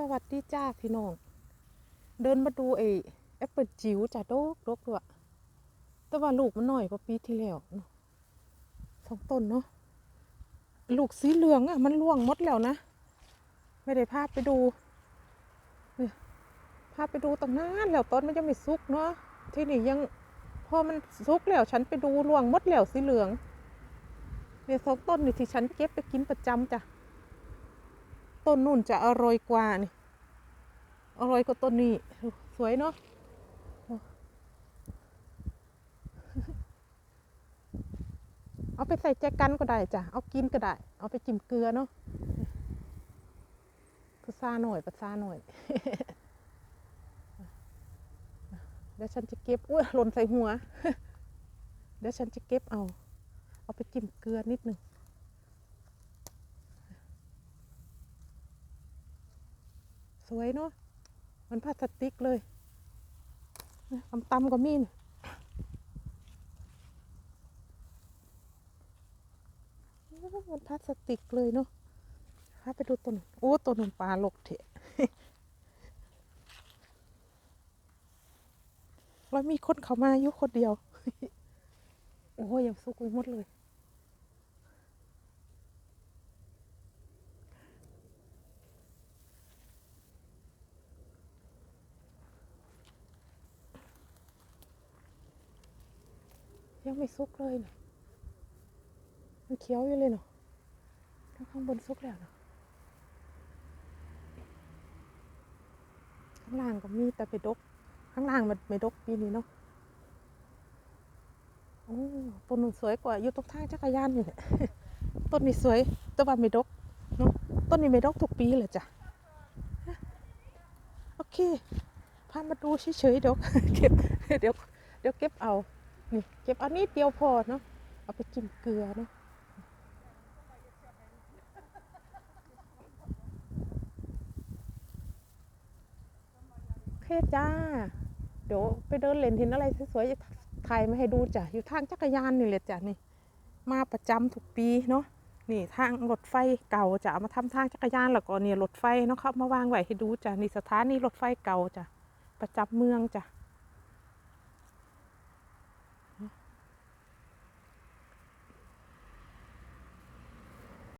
สวัสดีจ้าพี่น้อง เดินมาดูไอ้แอปเปิลจิ๋วจ้ะโดกโดกด้วยแต่ว่าลูกมันหน้อยกว่าปีที่แล้วสองต้นเนาะลูกสีเหลืองอะ มันร่วงหมดแล้วนะ ไม่ได้พาไปดูเนี่ยพาไปดูตรงนั้นแล้วต้นมันยังไม่สุกเนาะที่นี่ยังพอมันสุกแล้วฉันไปดูร่วงหมดแล้วสีเหลืองเนี่ยสองต้นนี่ที่ฉันเก็บไปกินประจำจ้ะ ต้นนู่นจะอร่อยกว่านี่อร่อยกว่าต้นนี้ สวยเนาะเอาไปใส่แจกันก็ได้จ้ะ เอากินก็ได้ เอาไปจิ้มเกลือเนาะภาษาหน่อยภาษาหน่อย เดี๋ยวฉันจะเก็บ อุ้ยหล่นใส่หัว เดี๋ยวฉันจะเก็บเอา เอาไปจิ้มเกลือนิดหนึ่ง สวยเนาะมันพลาสติกเลยตำตำก็มีนมันพลาสติกเลยเนาะพาไปดูต้นโอ้ต้นนนปลาหลกเถอะแล้วมีคนเขามาอยู่คนเดียว โอ้ยยังสุกไปหมดเลย ยังไม่สุกเลยเนาะมันเขียวอยู่เลยเนาะถ้าข้างบนสุกแล้วเนาะข้างล่างก็มีแต่ไปดก ข้างล่างมันไม่ดกปีนี้เนาะโอ้ต้นนู้นสวยกว่าอยู่ตรงทางจักรยานอยู่เนี่ยต้นนี้สวยแต่ว่าไม่ดกเนาะต้นนี้ไม่ดกทุกปีเลยจ้ะโอเคพามาดูเฉยๆเดี๋ยวเก็บเดี๋ยวเดี๋ยวเก็บเอา นี่เก็บเอานิดเดียวพอเนาะเอาไปจิ้มเกลือเนาะเคจ้า เดี๋ยวไปเดินเล่นเห็นอะไรสวยๆถ่ายมาให้ดูจ้ะ อยู่ทางจักรยานนี่เลยจ้ะนี่ มาประจำทุกปีเนาะ นี่ทางรถไฟเก่าจะเอามาทำทางจักรยานแล้วก็เนี่ยรถไฟเนาะเขามาวางไว้ให้ดูจ้ะ นี่สถานีรถไฟเก่าจ้ะ ประจำเมืองจ้ะ